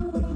ข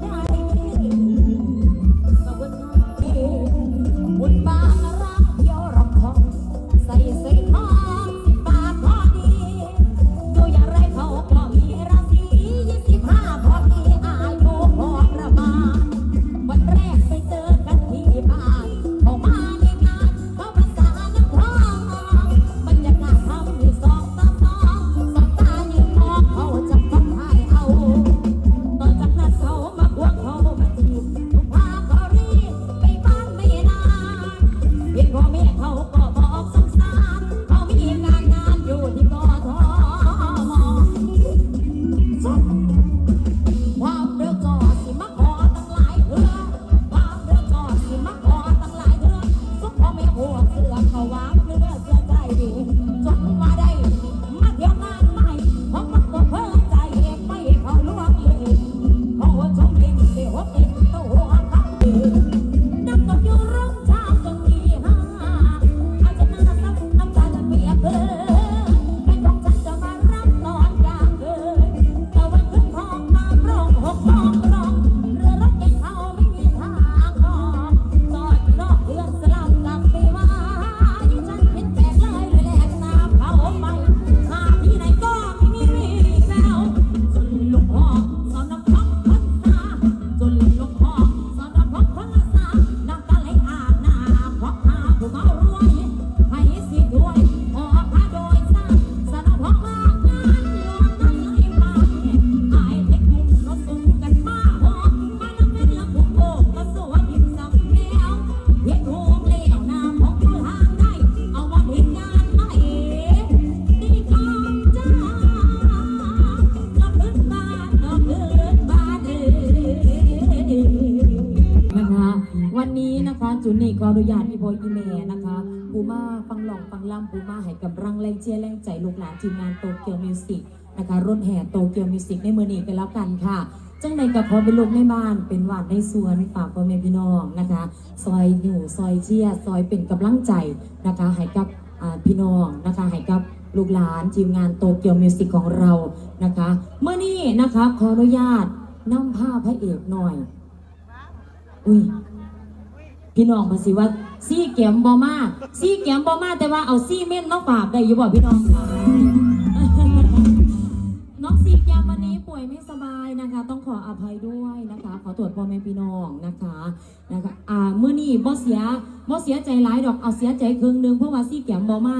วันนี้นะคะจุนนี่ก็อนุญาตอีโบอีเมนะคะปูมาฟังหลองฟังล่ำปูมาให้กำลังแรงเชียร์แรงใจลูกหลานทีมงานโตเกียวมิวสิกนะคะร่นแห่โตเกียวมิวสิกในมือนี้กันแล้วกันค่ะจังในกับพอเป็นลูกในบ้านเป็นหวานในสวนฝากพ่อแม่พี่น้องนะคะซอยหนูซอยเชียร์ซอยเป็นกำลังใจนะคะให้กับพี่น้องนะคะให้กับลูกหลานทีมงานโตเกียวมิวสิกของเรานะคะเมื่อนี้นะคะขออนุญาตนำภาพพระเอกหน่อย อุ้ย พี่น้องมาสิว่าซี่เกียมบอมาซี่เกียมบอมาแต่ว่าเอาซี่เม่นน้องฝากได้อยู่บ่พี่น้องคะน้องซีแกมวันนี้ป่วยไม่สบายนะคะ ต้องขออภัยด้วยนะคะ ขอตรวจพ่อแม่พี่น้องนะคะนะคะอ่าเมื่อนี้บ่เสียบ่เสียใจหลายดอกเอาเสียใจครึ่งหนึงเพราะว่าซี่แกมบอมา